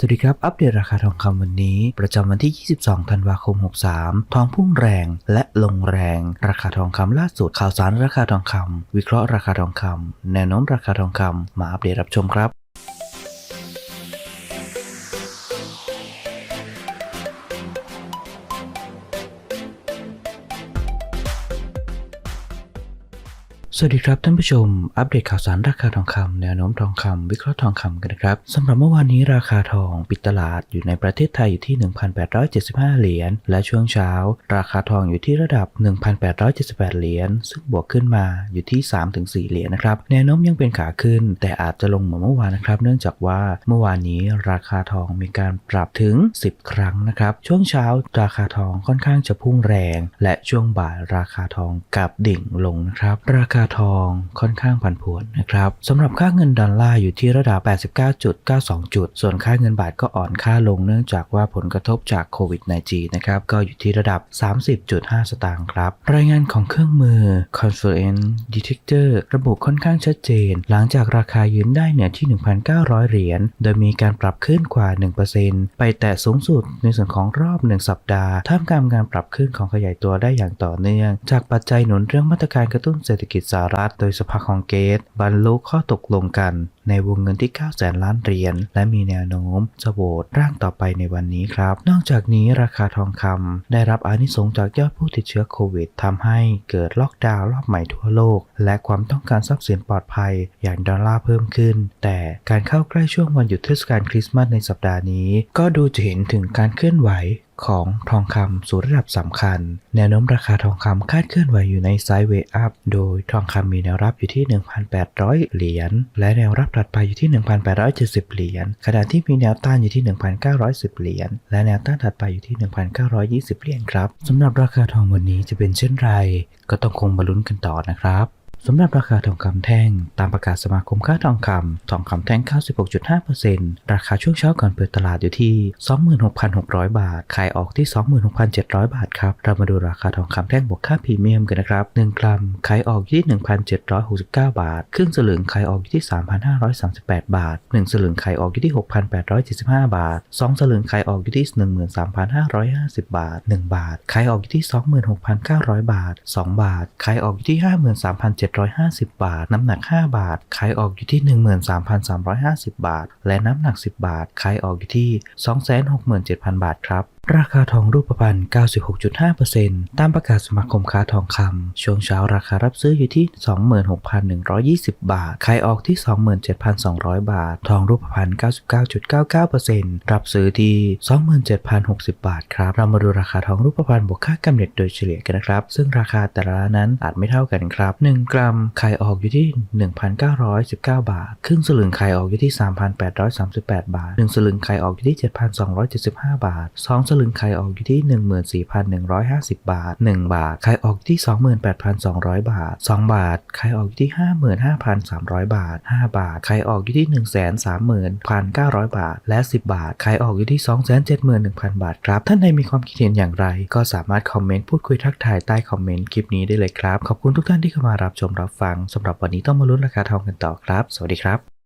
สวัสดีครับ อัปเดตราคาทองคำวันนี้ ประจำวันที่ 22 ธันวาคม 63 ทองพุ่งแรงและลงแรง ราคาทองคำล่าสุด ข่าวสารราคาทองคำวิเคราะห์ราคาทองคำแนวโน้มราคาทองคำมาอัปเดตรับชมครับ สวัสดีครับท่านผู้ชม อัปเดตข่าวสารราคาทองคำแนวโน้มทองคำวิเคราะห์ทองคำกันนะครับสำหรับเมื่อวานนี้ราคาทองปิดตลาดอยู่ในประเทศไทยอยู่ที่ 1,875 เหรียญและช่วงเช้า ราคาทองอยู่ที่ระดับ 1,878 เหรียญซึ่งบวกขึ้นมาอยู่ที่ 3-4 เหรียญนะครับแนวโน้มยังเป็นขาขึ้น แต่อาจจะลงเหมือนเมื่อวานนะครับเนื่องจากว่าเมื่อวานนี้ราคาทองมีการปรับถึง 10 ครั้งนะครับช่วงเช้าราคาทองค่อนข้างจะพุ่งแรง และช่วงบ่ายราคาทองกลับดิ่งลงนะครับราคาทองค่อนข้างผันผวนนะครับสำหรับค่าเงินดอลลาร์อยู่ที่ระดับ 89.92 จุด ส่วนค่าเงินบาทก็อ่อนค่าลงเนื่องจากว่าผลกระทบจากโควิด -19 นะครับก็อยู่ที่ระดับ 30.5 สตางค์ครับ รายงานของเครื่องมือ Confluence Detector ระบุค่อนข้างชัดเจน หลังจากราคายืนได้เหนือที่ 1,900 เหรียญโดยมีการปรับขึ้นกว่า 1%ไปแต่สูงสุดในส่วนของรอบ 1 สัปดาห์ท่ามกลางการปรับขึ้นของขยายตัวได้อย่างต่อเนื่อง จากปัจจัยหนุนเรื่องมาตรการกระตุ้นเศรษฐกิจสหรัฐโดยสภาคองเกรสบรรลุข้อตกลงกัน ในวงเงินที่9แสนล้านเหรียญและมีแนวโน้มจะโหวตร่างต่อไปในวันนี้ครับ นอกจากนี้ราคาทองคำได้รับอานิสงส์จากยอดผู้ติดเชื้อโควิดทำให้เกิดล็อกดาวน์รอบใหม่ทั่วโลก และความต้องการทรัพย์สินปลอดภัยอย่างดอลลาร์เพิ่มขึ้น แต่การเข้าใกล้ช่วงวันหยุดเทศกาลคริสต์มาสในสัปดาห์นี้ ก็ดูจะเห็นถึงการเคลื่อนไหวของทองคำสู่ระดับสำคัญ แนวโน้มราคาทองคำคาดเคลื่อนไหวอยู่ในไซด์เวย์อัพ โดยทองคำมีแนวรับอยู่ที่ 1,800 เหรียญ และแนวรับถัดไปอยู่ที่ 1,870 เหรียญ ขณะที่มีแนวต้านอยู่ที่ 1,910 เหรียญ และแนวต้านถัดไปอยู่ที่ 1,920 เหรียญครับสำหรับราคาทองวันนี้จะเป็นเช่นไร ก็ต้องคงมาลุ้นกันต่อนะครับ สำหรับราคาทองคำแท่ง ตามประกาศสมาคมค้าทองคำทองคำแท่ง 96.5%ราคาช่วงเช้าก่อนเปิดตลาดอยู่ที่ 26,600 บาท ขายออกที่ 26,700 บาทครับ เรามาดูราคาทองคำแท่งบวกค่าพรีเมียมกันนะครับ 1 กรัม ขายออกที่ 1,769 บาท ครึ่งสลึงขายออกอยู่ที่ 3,538 บาท 1 สลึงขายออกอยู่ที่ 6,875 บาท 2 สลึงขายออกอยู่ที่ 13,550 บาท 1 บาท ขายออกอยู่ที่ 26,900 บาท 2 บาท ขายออกอยู่ที่750 บาท น้ำหนัก 5 บาท ขายออกอยู่ที่ 13,350 บาท และน้ำหนัก 10 บาท ขายออกอยู่ที่ 267,000 บาทครับ ราคาทองรูปพรรณ 96.5%ตามประกาศสมาคมค้าทองคำ ช่วงเช้าราคารับซื้ออยู่ที่ 26,120 บาท ขายออกที่ 27,200 บาท ทองรูปพรรณ 99.99%รับซื้อที่ 27,060 บาทครับ เรามาดูราคาทองรูปพรรณบวกค่ากำเนิดโดยเฉลี่ยกันนะครับ ซึ่งราคาแต่ละนนั้นอาจไม่เท่ากันครับ 1 กรัม ขายออกอยู่ที่ 1,919 บาท ครึ่งสลึงขายออกอยู่ที่ 3,838 บาท 1 สลึงขายออกอยู่ที่ 7,275 บาท 2 สลึงขายออกอยู่ที่ 14,150 บาท 1 บาทขายออกที่ 28,200 บาท 2 บาทขายออกอยู่ที่ 55,300 บาท 5 บาทขายออกอยู่ที่ 130,900 บาท และ 10 บาทขายออกอยู่ที่ 271,000 บาทครับ ท่านใดมีความคิดเห็นอย่างไร ก็สามารถคอมเมนต์พูดคุยทักทายใต้คอมเมนต์คลิปนี้ได้เลยครับ ขอบคุณทุกท่านที่เข้ามารับชมรับฟังสำหรับวันนี้ต้องมาลุ้นราคาทองกันต่อครับ สวัสดีครับ